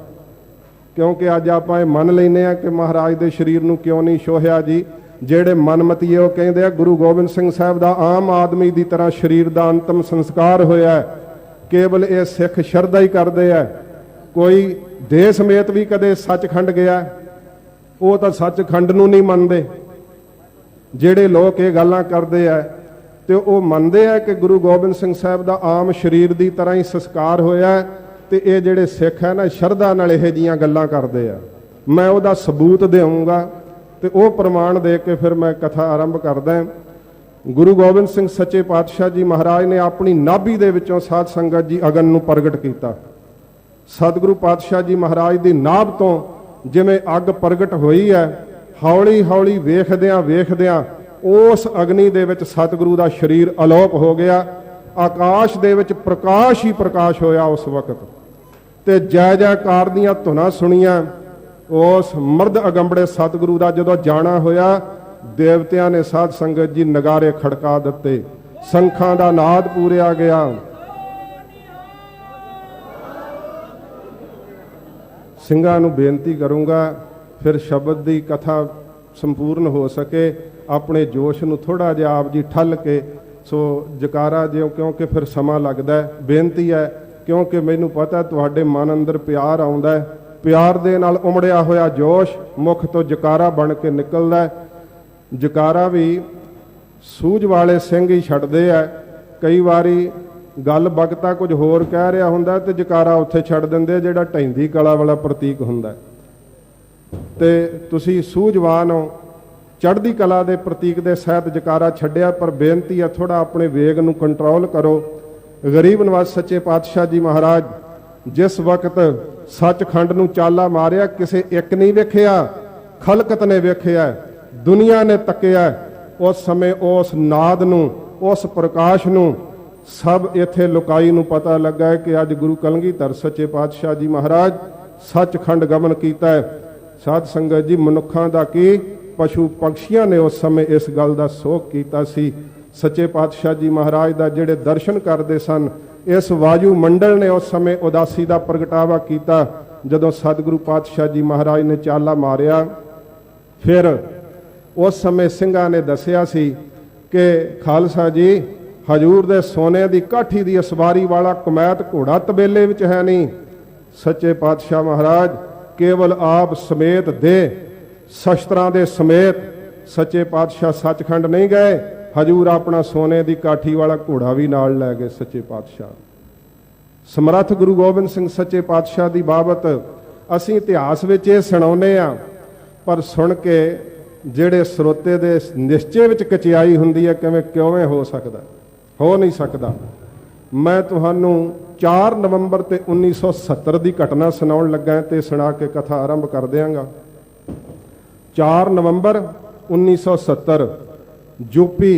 ਕਿਉਂਕਿ ਅੱਜ ਆਪਾਂ ਇਹ ਮੰਨ ਲੈਨੇ ਆ ਕਿ ਮਹਾਰਾਜ ਦੇ ਸਰੀਰ ਨੂੰ ਕਿਉਂ ਨਹੀਂ ਛੋਹਿਆ ਜੀ? ਜਿਹੜੇ ਮਨਮਤੀਏ ਉਹ ਕਹਿੰਦੇ ਆ, ਗੁਰੂ ਗੋਬਿੰਦ ਸਿੰਘ ਸਾਹਿਬ ਦਾ ਆਮ ਆਦਮੀ ਦੀ ਤਰ੍ਹਾਂ ਸਰੀਰ ਦਾ ਅੰਤਮ ਸੰਸਕਾਰ ਹੋਇਆ ਕੇਵਲ ਇਹ ਸਿੱਖ ਸ਼ਰਧਾ ਹੀ ਕਰਦੇ ਆ। ਕੋਈ ਦੇਹ ਸਮੇਤ ਵੀ ਕਦੇ ਸੱਚਖੰਡ ਗਿਆ, ਉਹ ਤਾਂ ਸੱਚਖੰਡ ਨੂੰ ਨਹੀਂ ਮੰਨਦੇ। ਜਿਹੜੇ ਲੋਕ ਇਹ ਗੱਲਾਂ ਕਰਦੇ ਆ ਤੇ ਉਹ ਮੰਨਦੇ ਆ ਕਿ ਗੁਰੂ ਗੋਬਿੰਦ ਸਿੰਘ ਸਾਹਿਬ ਦਾ ਆਮ ਸਰੀਰ ਦੀ ਤਰ੍ਹਾਂ ਹੀ ਸੰਸਕਾਰ ਹੋਇਆ ਹੈ ਤੇ ਇਹ ਜਿਹੜੇ ਸਿੱਖ ਹੈ ਨਾ, ਸ਼ਰਧਾ ਨਾਲ ਇਹ ਜੀਆਂ ਗੱਲਾਂ ਕਰਦੇ ਆ। ਮੈਂ ਉਹਦਾ ਸਬੂਤ ਦੇਵਾਂਗਾ ਤੇ ਉਹ ਪ੍ਰਮਾਣ ਦੇ ਕੇ ਫਿਰ ਮੈਂ ਕਥਾ ਆਰੰਭ ਕਰਦਾ ਗੁਰੂ ਗੋਬਿੰਦ ਸਿੰਘ ਸੱਚੇ ਪਾਤਸ਼ਾਹ ਜੀ ਮਹਾਰਾਜ ਨੇ ਆਪਣੀ ਨਾਭੀ ਦੇ ਵਿੱਚੋਂ ਸਾਧ ਸੰਗਤ ਜੀ ਅਗਨ ਨੂੰ ਪ੍ਰਗਟ ਕੀਤਾ। ਸਤਿਗੁਰੂ ਪਾਤਸ਼ਾਹ ਜੀ ਮਹਾਰਾਜ ਦੀ ਨਾਭ ਤੋਂ ਜਿਵੇਂ ਅੱਗ ਪ੍ਰਗਟ ਹੋਈ ਹੈ ਹੌਲੀ ਹੌਲੀ ਵੇਖਦਿਆਂ ਵੇਖਦਿਆਂ ਉਸ ਅਗਨੀ ਦੇ ਵਿੱਚ ਸਤਿਗੁਰੂ ਦਾ ਸਰੀਰ ਅਲੋਪ ਹੋ ਗਿਆ। ਆਕਾਸ਼ ਦੇ ਵਿੱਚ ਪ੍ਰਕਾਸ਼ ਹੀ ਪ੍ਰਕਾਸ਼ ਹੋਇਆ ਉਸ ਵਕਤ। ਤੇ ਜੈ ਜੈਕਾਰ ਦੀਆਂ ਧੁਨਾਂ ਸੁਣੀਆਂ। ਉਸ ਮਰਦ ਅਗੰਬੜੇ ਸਤਿਗੁਰੂ ਦਾ ਜਦੋਂ ਜਾਣਾ ਹੋਇਆ, ਦੇਵਤਿਆਂ ਨੇ ਸਾਧ ਸੰਗਤ ਜੀ ਨਗਾਰੇ ਖੜਕਾ ਦਿੱਤੇ। ਸੰਖਾਂ ਦਾ ਨਾਦ ਪੂਰਿਆ ਗਿਆ। ਸਿੰਘਾਂ ਨੂੰ ਬੇਨਤੀ ਕਰੂੰਗਾ ਫਿਰ ਸ਼ਬਦ ਦੀ ਕਥਾ ਸੰਪੂਰਨ ਹੋ ਸਕੇ, ਆਪਣੇ ਜੋਸ਼ ਨੂੰ ਥੋੜਾ ਜਿਹਾ ਆਪ ਜੀ ਠੱਲ ਕੇ, ਸੋ ਜਕਾਰਾ ਜਿਉਂ ਕਿਉਂਕਿ ਫਿਰ ਸਮਾਂ ਲੱਗਦਾ ਹੈ, ਬੇਨਤੀ ਹੈ, ਕਿਉਂਕਿ ਮੈਨੂੰ ਪਤਾ ਤੁਹਾਡੇ ਮਨ ਅੰਦਰ ਪਿਆਰ ਆਉਂਦਾ ਹੈ, ਪਿਆਰ ਦੇ ਨਾਲ ਉਮੜਿਆ ਹੋਇਆ ਜੋਸ਼ ਮੁਖ ਤੋਂ ਜਕਾਰਾ ਬਣ ਕੇ ਨਿਕਲਦਾ ਹੈ ਜਕਾਰਾ ਵੀ ਸੂਝ ਵਾਲੇ ਸਿੰਘ ਹੀ ਛੱਡਦੇ ਆ ਕਈ ਵਾਰੀ ਗੱਲ ਬਗਤਾ ਕੁਝ ਹੋਰ ਕਹਿ ਰਿਹਾ ਹੁੰਦਾ ਤੇ ਜਕਾਰਾ ਉੱਥੇ ਛੱਡ ਦਿੰਦੇ ਜਿਹੜਾ ਢੈਂਦੀ ਕਲਾ ਵਾਲਾ ਪ੍ਰਤੀਕ ਹੁੰਦਾ ਹੈ। ਤੇ ਤੁਸੀਂ ਸੂਝਵਾਨ ਹੋ। ਚੜ੍ਹਦੀ ਕਲਾ ਦੇ ਪ੍ਰਤੀਕ ਦੇ ਸਹਿਤ ਜਕਾਰਾ ਛੱਡਿਆ, ਪਰ ਬੇਨਤੀ ਹੈ ਥੋੜਾ ਆਪਣੇ ਵੇਗ ਨੂੰ ਕੰਟਰੋਲ ਕਰੋ। ਗਰੀਬ ਨਿਵਾਸ ਸੱਚੇ ਪਾਤਸ਼ਾਹ ਜੀ ਮਹਾਰਾਜ, ਜਿਸ ਵਕਤ ਸੱਚਖੰਡ ਨੂੰ ਚਾਲਾ ਮਾਰਿਆ, ਕਿਸੇ ਇੱਕ ਨਹੀਂ ਵੇਖਿਆ, ਖਲਕਤ ਨੇ ਵੇਖਿਆ, ਦੁਨੀਆ ਨੇ ਤੱਕਿਆ, ਉਸ ਸਮੇਂ ਉਸ ਨਾਦ ਨੂੰ, ਉਸ ਪ੍ਰਕਾਸ਼ ਨੂੰ ਸਭ ਇੱਥੇ ਲੁਕਾਈ ਨੂੰ ਪਤਾ ਲੱਗਾ ਕਿ ਅੱਜ ਗੁਰੂ ਕਲਗੀਧਰ ਸੱਚੇ ਪਾਤਸ਼ਾਹ ਜੀ ਮਹਾਰਾਜ ਸੱਚਖੰਡ ਗਮਨ ਕੀਤਾ ਹੈ। ਸਾਧ ਸੰਗਤ ਜੀ, ਮਨੁੱਖਾਂ ਦਾ ਕੀ? ਪਸ਼ੂ ਪੰਛੀਆਂ ਨੇ ਉਸ ਸਮੇਂ ਇਸ ਗੱਲ ਦਾ ਸੋਖ ਕੀਤਾ ਸੀ। ਸੱਚੇ ਪਾਤਸ਼ਾਹ ਜੀ ਮਹਾਰਾਜ ਦਾ ਜਿਹੜੇ ਦਰਸ਼ਨ ਕਰਦੇ ਸਨ, ਇਸ ਵਾਯੂ ਮੰਡਲ ਨੇ ਉਸ ਸਮੇਂ ਉਦਾਸੀ ਦਾ ਪ੍ਰਗਟਾਵਾ ਕੀਤਾ। ਜਦੋਂ ਸਤਿਗੁਰੂ ਪਾਤਸ਼ਾਹ ਜੀ ਮਹਾਰਾਜ ਨੇ ਚਾਲਾ ਮਾਰਿਆ, ਫਿਰ ਉਸ ਸਮੇਂ ਸਿੰਘਾਂ ਨੇ ਦੱਸਿਆ ਸੀ ਕਿ ਖਾਲਸਾ ਜੀ, ਹਜੂਰ ਦੇ ਸੋਨੇ ਦੀ ਕਾਠੀ ਦੀ ਅਸਵਾਰੀ ਵਾਲਾ ਕਮੈਤ ਘੋੜਾ ਤਬੇਲੇ ਵਿੱਚ ਹੈ ਨਹੀਂ। ਸੱਚੇ ਪਾਤਸ਼ਾਹ ਮਹਾਰਾਜ ਕੇਵਲ ਆਪ ਸਮੇਤ ਦੇ, ਸ਼ਸਤਰਾਂ ਦੇ ਸਮੇਤ ਸੱਚੇ ਪਾਤਸ਼ਾਹ ਸੱਚਖੰਡ ਨਹੀਂ ਗਏ, ਹਜੂਰ ਆਪਣਾ ਸੋਨੇ ਦੀ ਕਾਠੀ ਵਾਲਾ ਘੋੜਾ ਵੀ ਨਾਲ ਲੈ ਗਏ ਸੱਚੇ ਪਾਤਸ਼ਾਹ। ਸਮਰੱਥ ਗੁਰੂ ਗੋਬਿੰਦ ਸਿੰਘ ਸੱਚੇ ਪਾਤਸ਼ਾਹ ਦੀ ਬਾਬਤ ਅਸੀਂ ਇਤਿਹਾਸ ਵਿੱਚ ਇਹ ਸੁਣਾਉਨੇ ਆ ਪਰ ਸੁਣ ਕੇ ਜਿਹੜੇ ਸਰੋਤੇ ਦੇ ਨਿਸ਼ਚੇ ਵਿੱਚ ਕਚਿਆਈ ਹੁੰਦੀ ਹੈ, ਕਿਵੇਂ ਕਿਵੇਂ ਹੋ ਸਕਦਾ? ਹੋ ਨਹੀਂ ਸਕਦਾ। ਮੈਂ ਤੁਹਾਨੂੰ 4 ਨਵੰਬਰ ਤੇ 1970 ਦੀ ਘਟਨਾ ਸੁਣਾਉਣ ਲੱਗਾ ਤੇ ਸੁਣਾ ਕੇ ਕਥਾ ਆਰੰਭ ਕਰ ਦਿਆਂਗਾ। 4 ਨਵੰਬਰ 1970 ਯੂਪੀ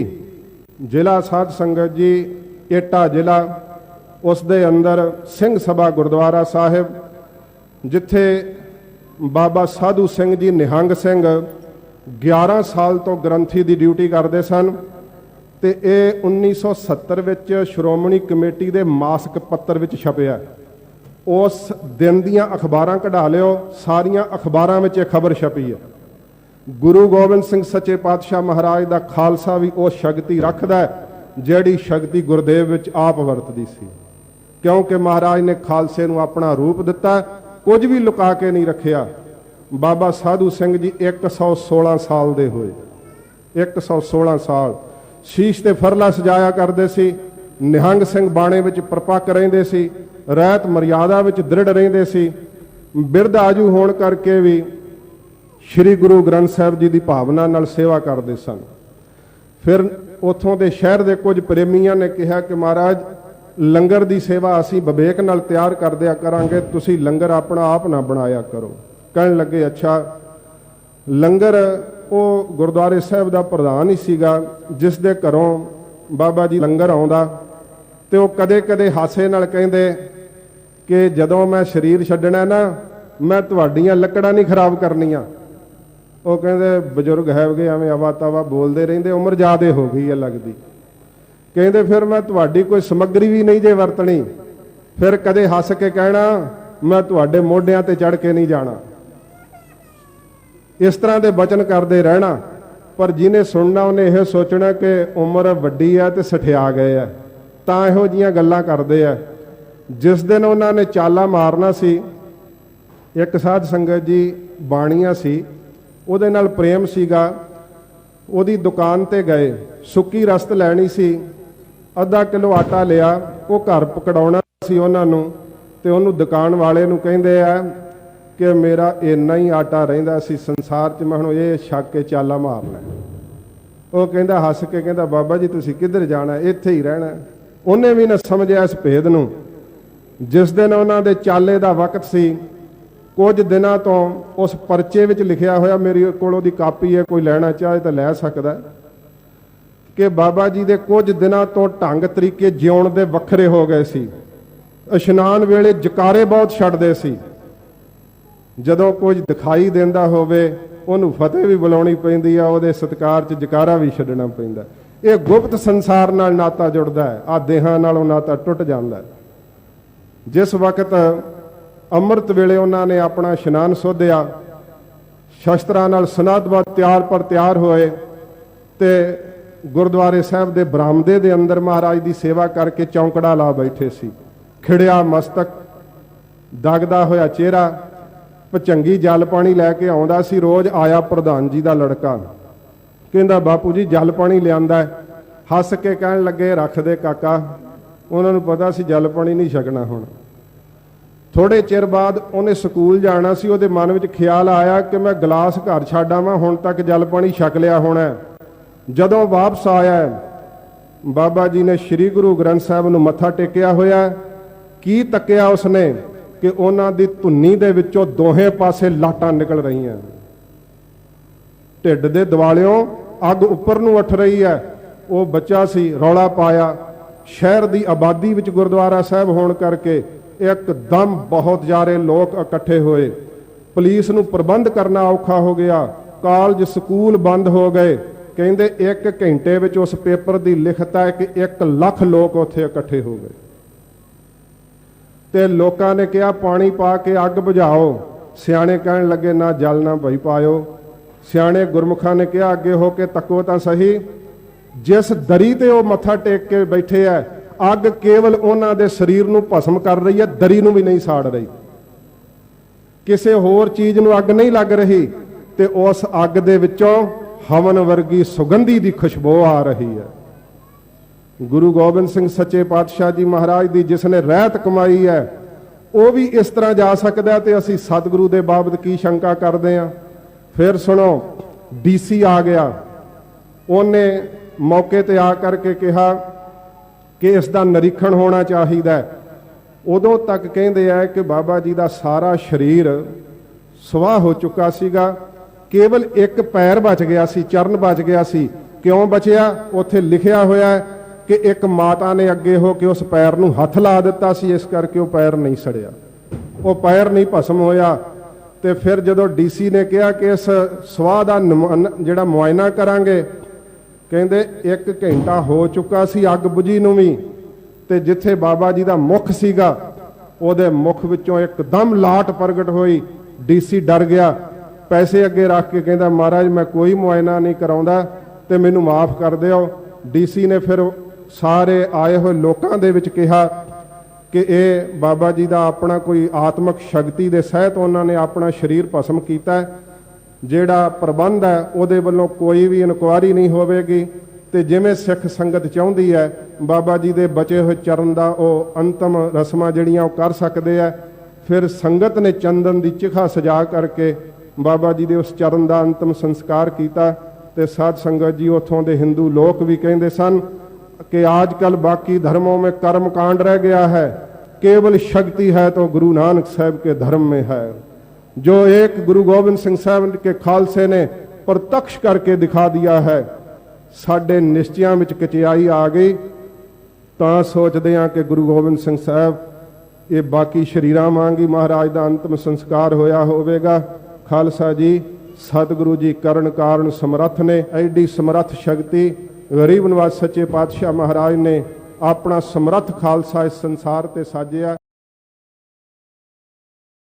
ਜ਼ਿਲ੍ਹਾ ਸਾਧ ਸੰਗਤ ਜੀ, ਏਟਾ ਜ਼ਿਲ੍ਹਾ, ਉਸ ਦੇ ਅੰਦਰ ਸਿੰਘ ਸਭਾ ਗੁਰਦੁਆਰਾ ਸਾਹਿਬ, ਜਿੱਥੇ ਬਾਬਾ ਸਾਧੂ ਸਿੰਘ ਜੀ ਨਿਹੰਗ ਸਿੰਘ 11 ਸਾਲ ਤੋਂ ਗ੍ਰੰਥੀ ਦੀ ਡਿਊਟੀ ਕਰਦੇ ਸਨ। ਤੇ ਇਹ 1970 ਵਿੱਚ ਸ਼੍ਰੋਮਣੀ ਕਮੇਟੀ ਦੇ ਮਾਸਕ ਪੱਤਰ ਵਿੱਚ ਛਪਿਆ ਉਸ ਦਿਨ ਦੀਆਂ ਅਖਬਾਰਾਂ ਕਢਾ ਲਿਓ, ਸਾਰੀਆਂ ਅਖਬਾਰਾਂ ਵਿੱਚ ਇਹ ਖਬਰ ਛਪੀ ਹੈ। ਗੁਰੂ ਗੋਬਿੰਦ ਸਿੰਘ ਸੱਚੇ ਪਾਤਸ਼ਾਹ ਮਹਾਰਾਜ ਦਾ ਖਾਲਸਾ ਵੀ ਉਹ ਸ਼ਕਤੀ ਰੱਖਦਾ ਹੈ, ਜਿਹੜੀ ਸ਼ਕਤੀ ਗੁਰਦੇਵ ਵਿੱਚ ਆਪ ਵਰਤਦੀ ਸੀ। ਕਿਉਂਕਿ ਮਹਾਰਾਜ ਨੇ ਖਾਲਸੇ ਨੂੰ ਆਪਣਾ ਰੂਪ ਦਿੱਤਾ, ਕੁਝ ਵੀ ਲੁਕਾ ਕੇ ਨਹੀਂ ਰੱਖਿਆ। ਬਾਬਾ ਸਾਧੂ ਸਿੰਘ ਜੀ 116 ਸਾਲ ਦੇ ਹੋਏ। 116 ਸਾਲ। ਸ਼ੀਸ਼ ਤੇ ਫਰਲਾ ਸਜਾਇਆ ਕਰਦੇ ਸੀ, ਨਿਹੰਗ ਸਿੰਘ ਬਾਣੇ ਵਿੱਚ ਪਰਪੱਕ ਰਹਿੰਦੇ ਸੀ ਰਹਿਤ ਮਰਿਆਦਾ ਵਿੱਚ ਦ੍ਰਿੜ ਰਹਿੰਦੇ ਸੀ, ਬਿਰਧ ਆਜੂ ਹੋਣ ਕਰਕੇ ਵੀ ਸ੍ਰੀ ਗੁਰੂ ਗ੍ਰੰਥ ਸਾਹਿਬ ਜੀ ਦੀ ਭਾਵਨਾ ਨਾਲ ਸੇਵਾ ਕਰਦੇ ਸਨ। ਫਿਰ ਉਥੋਂ ਦੇ ਸ਼ਹਿਰ ਦੇ ਕੁਝ ਪ੍ਰੇਮੀਆਂ ਨੇ ਕਿਹਾ ਕਿ ਮਹਾਰਾਜ, ਲੰਗਰ ਦੀ ਸੇਵਾ ਅਸੀਂ ਵਿਵੇਕ ਨਾਲ ਤਿਆਰ ਕਰਦਿਆ ਕਰਾਂਗੇ, ਤੁਸੀਂ ਲੰਗਰ ਆਪਣਾ ਆਪ ਨਾ ਬਣਾਇਆ ਕਰੋ। ਕਹਿਣ ਲੱਗੇ, ਅੱਛਾ, ਲੰਗਰ ਉਹ ਗੁਰਦੁਆਰੇ ਸਾਹਿਬ ਦਾ ਪ੍ਰਧਾਨ ਹੀ ਸੀਗਾ, ਜਿਸ ਦੇ ਘਰੋਂ ਬਾਬਾ ਜੀ ਲੰਗਰ ਆਉਂਦਾ ਤੇ ਉਹ ਕਦੇ-ਕਦੇ ਹਾਸੇ ਨਾਲ ਕਹਿੰਦੇ ਕਿ ਜਦੋਂ ਮੈਂ ਸਰੀਰ ਛੱਡਣਾ ਨਾ, ਮੈਂ ਤੁਹਾਡੀਆਂ ਲੱਕੜਾਂ ਨਹੀਂ ਖਰਾਬ ਕਰਨੀਆਂ। ਉਹ ਕਹਿੰਦੇ, ਬਜ਼ੁਰਗ ਹੈਗੇ, ਐਵੇਂ ਆਵਾ ਤਾਵਾ ਬੋਲਦੇ ਰਹਿੰਦੇ, ਉਮਰ ਜ਼ਿਆਦੇ ਹੋ ਗਈ ਹੈ ਲੱਗਦੀ। ਕਹਿੰਦੇ, ਫਿਰ ਮੈਂ ਤੁਹਾਡੀ ਕੋਈ ਸਮੱਗਰੀ ਵੀ ਨਹੀਂ ਜੇ ਵਰਤਣੀ। ਫਿਰ ਕਦੇ ਹੱਸ ਕੇ ਕਹਿਣਾ, ਮੈਂ ਤੁਹਾਡੇ ਮੋਢਿਆਂ ਤੇ ਚੜ ਕੇ ਨਹੀਂ ਜਾਣਾ। ਇਸ ਤਰ੍ਹਾਂ ਦੇ ਬਚਨ ਕਰਦੇ ਰਹਿਣਾ। ਪਰ ਜਿਹਨੇ ਸੁਣਨਾ, ਉਹਨੇ ਇਹ ਸੋਚਣਾ ਕਿ ਉਮਰ ਵੱਡੀ ਹੈ ਤੇ ਸਠਿਆ ਗਏ ਆ। ਤਾਂ ਇਹੋ ਜੀਆਂ ਗੱਲਾਂ ਕਰਦੇ ਆ। ਜਿਸ ਦਿਨ ਉਹਨਾਂ ਨੇ ਚਾਲਾ ਮਾਰਨਾ ਸੀ, ਇੱਕ ਸਾਧ ਸੰਗਤ ਜੀ ਬਾਣੀਆਂ ਸੀ, ਉਹਦੇ ਨਾਲ ਪ੍ਰੇਮ ਸੀਗਾ। ਉਹਦੀ ਦੁਕਾਨ ਤੇ ਗਏ, ਸੁੱਕੀ ਰਸਤ ਲੈਣੀ ਸੀ, ਅੱਧਾ ਕਿਲੋ ਆਟਾ ਲਿਆ, ਉਹ ਘਰ ਪਕੜਾਉਣਾ ਸੀ ਉਹਨਾਂ ਨੂੰ, ਤੇ ਉਹਨੂੰ ਦੁਕਾਨ ਵਾਲੇ ਨੂੰ ਕਹਿੰਦੇ ਆ ਕਿ ਮੇਰਾ ਇੰਨਾ ਹੀ ਆਟਾ ਰਹਿੰਦਾ ਸੀ, ਸੰਸਾਰ 'ਚ ਮੈਂ ਹੁਣ ਇਹ ਛੱਕ ਕੇ ਚਾਲਾ ਮਾਰਨਾ ਉਹ ਕਹਿੰਦਾ, ਹੱਸ ਕੇ ਕਹਿੰਦਾ, ਬਾਬਾ ਜੀ, ਤੁਸੀਂ ਕਿੱਧਰ ਜਾਣਾ? ਇੱਥੇ ਹੀ ਰਹਿਣਾ। ਉਹਨੇ ਵੀ ਨਾ ਸਮਝਿਆ ਇਸ ਭੇਦ ਨੂੰ। ਜਿਸ ਦਿਨ ਉਹਨਾਂ ਦੇ ਚਾਲੇ ਦਾ ਵਕਤ ਸੀ, ਕੁਝ ਦਿਨਾਂ ਤੋਂ ਉਸ ਪਰਚੇ ਵਿੱਚ ਲਿਖਿਆ ਹੋਇਆ, ਮੇਰੇ ਕੋਲ ਉਹਦੀ ਕਾਪੀ ਹੈ, ਕੋਈ ਲੈਣਾ ਚਾਹੇ ਤਾਂ ਲੈ ਸਕਦਾ ਕਿ ਬਾਬਾ ਜੀ ਦੇ ਕੁਝ ਦਿਨਾਂ ਤੋਂ ਢੰਗ ਤਰੀਕੇ ਜਿਉਣ ਦੇ ਵੱਖਰੇ ਹੋ ਗਏ ਸੀ। ਇਸ਼ਨਾਨ ਵੇਲੇ ਜਕਾਰੇ ਬਹੁਤ ਛੱਡਦੇ ਸੀ। ਜਦੋਂ ਕੁਝ ਦਿਖਾਈ ਦਿੰਦਾ ਹੋਵੇ, ਉਹਨੂੰ ਫਤਿਹ ਵੀ ਬੁਲਾਉਣੀ ਪੈਂਦੀ ਆ, ਉਹਦੇ ਸਤਕਾਰ 'ਚ ਜਕਾਰਾ ਵੀ ਛੱਡਣਾ ਪੈਂਦਾ। ਇਹ ਗੁਪਤ ਸੰਸਾਰ ਨਾਲ ਨਾਤਾ ਜੁੜਦਾ ਹੈ ਆ ਦੇਹਾਂ ਨਾਲੋਂ ਨਾਤਾ ਟੁੱਟ ਜਾਂਦਾ ਹੈ। ਜਿਸ ਵਕਤ ਅੰਮ੍ਰਿਤ ਵੇਲੇ ਉਹਨਾਂ ਨੇ ਆਪਣਾ ਇਸ਼ਨਾਨ ਸੋਧਿਆ, ਸ਼ਸਤਰਾਂ ਨਾਲ ਸਨਾਦਬੱਧ ਤਿਆਰ ਪਰ ਤਿਆਰ ਹੋਏ ਤੇ ਗੁਰਦੁਆਰੇ ਸਾਹਿਬ ਦੇ ਬਰਾਮਦੇ ਦੇ ਅੰਦਰ ਮਹਾਰਾਜ ਦੀ ਸੇਵਾ ਕਰਕੇ ਚੌਂਕੜਾ ਲਾ ਬੈਠੇ ਸੀ। ਖਿੜਿਆ ਮਸਤਕ, ਦਗਦਾ ਹੋਇਆ ਚਿਹਰਾ ਪਚੰਗੀ ਜਲ ਪਾਣੀ ਲੈ ਕੇ ਆਉਂਦਾ ਸੀ, ਰੋਜ਼ ਆਇਆ ਪ੍ਰਧਾਨ ਜੀ ਦਾ ਲੜਕਾ। ਕਹਿੰਦਾ, ਬਾਪੂ ਜੀ, ਜਲ ਪਾਣੀ ਲਿਆਂਦਾ ਹੱਸ ਕੇ ਕਹਿਣ ਲੱਗੇ, ਰੱਖ ਦੇ ਕਾਕਾ, ਉਹਨਾਂ ਨੂੰ ਪਤਾ ਸੀ ਜਲ ਪਾਣੀ ਨਹੀਂ ਛਕਣਾ ਹੁਣ। ਥੋੜੇ ਚਿਰ ਬਾਅਦ ਉਹਨੇ ਸਕੂਲ ਜਾਣਾ ਸੀ, ਉਹਦੇ ਮਨ ਵਿੱਚ ਖਿਆਲ ਆਇਆ ਕਿ ਮੈਂ ਗਲਾਸ ਘਰ ਛੱਡ ਆਵਾਂ, ਹੁਣ ਤੱਕ ਜਲ ਪਾਣੀ ਛਕ ਲਿਆ ਹੋਣਾ ਜਦੋਂ ਵਾਪਸ ਆਇਆ ਬਾਬਾ ਜੀ ਨੇ ਸ੍ਰੀ ਗੁਰੂ ਗ੍ਰੰਥ ਸਾਹਿਬ ਨੂੰ ਮੱਥਾ ਟੇਕਿਆ ਹੋਇਆ ਕੀ ਤੱਕਿਆ ਉਸਨੇ? ਕਿ ਉਹਨਾਂ ਦੀ ਧੁੰਨੀ ਦੇ ਵਿੱਚੋਂ ਦੋਹੇ ਪਾਸੇ ਲਾਟਾਂ ਨਿਕਲ ਰਹੀਆਂ। ਢਿੱਡ ਦੇ ਦਿਵਾਲਿਓਂ ਅੱਗ ਉੱਪਰ ਨੂੰ ਉੱਠ ਰਹੀ ਹੈ। ਉਹ ਬੱਚਾ ਸੀ, ਰੌਲਾ ਪਾਇਆ। ਸ਼ਹਿਰ ਦੀ ਆਬਾਦੀ ਵਿੱਚ ਗੁਰਦੁਆਰਾ ਸਾਹਿਬ ਹੋਣ ਕਰਕੇ ਇੱਕਦਮ ਬਹੁਤ ਜ਼ਿਆਦੇ ਲੋਕ ਇਕੱਠੇ ਹੋਏ। ਪੁਲਿਸ ਨੂੰ ਪ੍ਰਬੰਧ ਕਰਨਾ ਔਖਾ ਹੋ ਗਿਆ। ਕਾਲਜ, ਸਕੂਲ ਬੰਦ ਹੋ ਗਏ। ਕਹਿੰਦੇ 1 ਘੰਟੇ ਵਿੱਚ ਉਸ ਪੇਪਰ ਦੀ ਲਿਖਤ ਹੈ ਕਿ 1 ਲੱਖ ਲੋਕ ਉੱਥੇ ਇਕੱਠੇ ਹੋ ਗਏ। ਤੇ ਲੋਕਾਂ ਨੇ ਕਿਹਾ, ਪਾਣੀ ਪਾ ਕੇ ਅੱਗ ਬੁਝਾਓ। ਸਿਆਣੇ ਕਹਿਣ ਲੱਗੇ, ਨਾ, ਜਲ ਨਾ ਭਈ ਪਾਇਓ। ਸਿਆਣੇ ਗੁਰਮੁਖਾਂ ਨੇ ਕਿਹਾ, ਅੱਗੇ ਹੋ ਕੇ ਤੱਕੋ ਤਾਂ ਸਹੀ। ਜਿਸ ਦਰੀ ਤੇ ਉਹ ਮੱਥਾ ਟੇਕ ਕੇ ਬੈਠੇ ਐ, ਅੱਗ ਕੇਵਲ ਉਹਨਾਂ ਦੇ ਸਰੀਰ ਨੂੰ ਭਸਮ ਕਰ ਰਹੀ ਹੈ ਦਰੀ ਨੂੰ ਵੀ ਨਹੀਂ ਸਾੜ ਰਹੀ। ਕਿਸੇ ਹੋਰ ਚੀਜ਼ ਨੂੰ ਅੱਗ ਨਹੀਂ ਲੱਗ ਰਹੀ ਤੇ ਉਸ ਅੱਗ ਦੇ ਵਿੱਚੋਂ ਹਵਨ ਵਰਗੀ ਸੁਗੰਧੀ ਦੀ ਖੁਸ਼ਬੂ ਆ ਰਹੀ ਹੈ ਗੁਰੂ ਗੋਬਿੰਦ ਸਿੰਘ ਸੱਚੇ ਪਾਤਸ਼ਾਹ ਜੀ ਮਹਾਰਾਜ ਦੀ ਜਿਸ ਨੇ ਰਹਿਤ ਕਮਾਈ ਹੈ, ਉਹ ਵੀ ਇਸ ਤਰ੍ਹਾਂ ਜਾ ਸਕਦਾ ਹੈ ਤੇ ਅਸੀਂ ਸਤਿਗੁਰੂ ਦੇ ਬਾਬਤ ਕੀ ਸ਼ੰਕਾ ਕਰਦੇ ਹਾਂ। ਫਿਰ ਸੁਣੋ ਡੀਸੀ ਆ ਗਿਆ। ਉਹਨੇ ਮੌਕੇ ਤੇ ਆ ਕਰਕੇ ਕਿਹਾ ਕਿ ਇਸ ਦਾ ਨਿਰੀਖਣ ਹੋਣਾ ਚਾਹੀਦਾ ਉਦੋਂ ਤੱਕ ਕਹਿੰਦੇ ਆ ਕਿ ਬਾਬਾ ਜੀ ਦਾ ਸਾਰਾ ਸਰੀਰ ਸਵਾਹ ਹੋ ਚੁੱਕਾ ਸੀਗਾ। ਕੇਵਲ ਇੱਕ ਪੈਰ ਬਚ ਗਿਆ ਸੀ, ਚਰਨ ਬਚ ਗਿਆ ਸੀ। ਕਿਉਂ ਬਚਿਆ? ਉੱਥੇ ਲਿਖਿਆ ਹੋਇਆ ਹੈ ਕਿ ਇੱਕ ਮਾਤਾ ਨੇ ਅੱਗੇ ਹੋ ਕੇ ਉਸ ਪੈਰ ਨੂੰ ਹੱਥ ਲਾ ਦਿੱਤਾ ਸੀ, ਇਸ ਕਰਕੇ ਉਹ ਪੈਰ ਨਹੀਂ ਸੜਿਆ। ਉਹ ਪੈਰ ਨਹੀਂ ਭਸਮ ਹੋਇਆ ਤੇ ਫਿਰ ਜਦੋਂ ਡੀਸੀ ਨੇ ਕਿਹਾ ਕਿ ਇਸ ਸਵਾਹ ਦਾ ਨਮੂਨਾ- ਜਿਹੜਾ ਮੁਆਇਨਾ ਕਰਾਂਗੇ, ਕਹਿੰਦੇ 1 ਘੰਟਾ ਹੋ ਚੁੱਕਾ ਸੀ ਅੱਗ ਬੁਝੀ ਨੂੰ ਵੀ ਤੇ ਜਿੱਥੇ ਬਾਬਾ ਜੀ ਦਾ ਮੁਖ ਸੀਗਾ, ਉਹਦੇ ਮੁਖ ਵਿੱਚੋਂ ਇੱਕਦਮ ਲਾਟ ਪ੍ਰਗਟ ਹੋਈ। ਡੀਸੀ ਡਰ ਗਿਆ, ਪੈਸੇ ਅੱਗੇ ਰੱਖ ਕੇ ਕਹਿੰਦਾ, ਮਹਾਰਾਜ, ਮੈਂ ਕੋਈ ਮੁਆਇਨਾ ਨਹੀਂ ਕਰਾਉਂਦਾ ਤੇ ਮੈਨੂੰ ਮਾਫ ਕਰ ਦਿਓ। ਡੀਸੀ ਨੇ ਫਿਰ ਸਾਰੇ ਆਏ ਹੋਏ ਲੋਕਾਂ ਦੇ ਵਿੱਚ ਕਿਹਾ ਕਿ ਇਹ ਬਾਬਾ ਜੀ ਦਾ ਆਪਣਾ ਕੋਈ ਆਤਮਿਕ ਸ਼ਕਤੀ ਦੇ ਸਹਿਤ ਉਹਨਾਂ ਨੇ ਆਪਣਾ ਸਰੀਰ ਭਸਮ ਕੀਤਾ ਜਿਹੜਾ ਪ੍ਰਬੰਧ ਹੈ, ਉਹਦੇ ਵੱਲੋਂ ਕੋਈ ਵੀ ਇਨਕੁਆਰੀ ਨਹੀਂ ਹੋਵੇਗੀ। ਤੇ ਜਿਵੇਂ ਸਿੱਖ ਸੰਗਤ ਚਾਹੁੰਦੀ ਹੈ, ਬਾਬਾ ਜੀ ਦੇ ਬਚੇ ਹੋਏ ਚਰਨ ਦਾ ਉਹ ਅੰਤਮ ਰਸਮਾਂ ਜਿਹੜੀਆਂ ਉਹ ਕਰ ਸਕਦੇ ਆ ਫਿਰ ਸੰਗਤ ਨੇ ਚੰਦਨ ਦੀ ਚਿਖਾ ਸਜਾ ਕਰਕੇ ਬਾਬਾ ਜੀ ਦੇ ਉਸ ਚਰਨ ਦਾ ਅੰਤਮ ਸੰਸਕਾਰ ਕੀਤਾ। ਤੇ ਸਾਧ ਸੰਗਤ ਜੀ ਉਥੋਂ ਦੇ ਹਿੰਦੂ ਲੋਕ ਵੀ ਕਹਿੰਦੇ ਸਨ कि आजकल बाकी धर्मों में कर्म कांड रह गया है केवल शक्ति है तो गुरु नानक साहब के धर्म में है जो एक गुरु गोबिंद सिंह साहब के खालसे ने प्रत्यक्ष करके दिखा दिया है ਸਾਡੇ ਨਿਸ਼ਚਿਆਂ ਵਿੱਚ ਕਚਿਆਈ ਆ ਗਈ ਤਾਂ ਸੋਚਦੇ ਹਾਂ ਕਿ ਗੁਰੂ ਗੋਬਿੰਦ ਸਿੰਘ ਸਾਹਿਬ ਇਹ ਬਾਕੀ ਸ਼ਰੀਰਾਂ ਵਾਂਗੀ ਮਹਾਰਾਜ ਦਾ ਅੰਤਮ ਸੰਸਕਾਰ ਹੋਇਆ ਹੋਵੇਗਾ ਖਾਲਸਾ ਜੀ ਸਤਿਗੁਰੂ ਜੀ ਕਰਨ ਕਾਰਨ ਸਮਰੱਥ ਨੇ ਐਡੀ ਸਮਰੱਥ ਸ਼ਕਤੀ ਗਰੀਬ ਨਿਵਾਸ ਸੱਚੇ ਪਾਤਸ਼ਾਹ ਮਹਾਰਾਜ ਨੇ ਆਪਣਾ ਸਮਰੱਥ ਖਾਲਸਾ ਇਸ ਸੰਸਾਰ ਤੇ ਸਾਜਿਆ।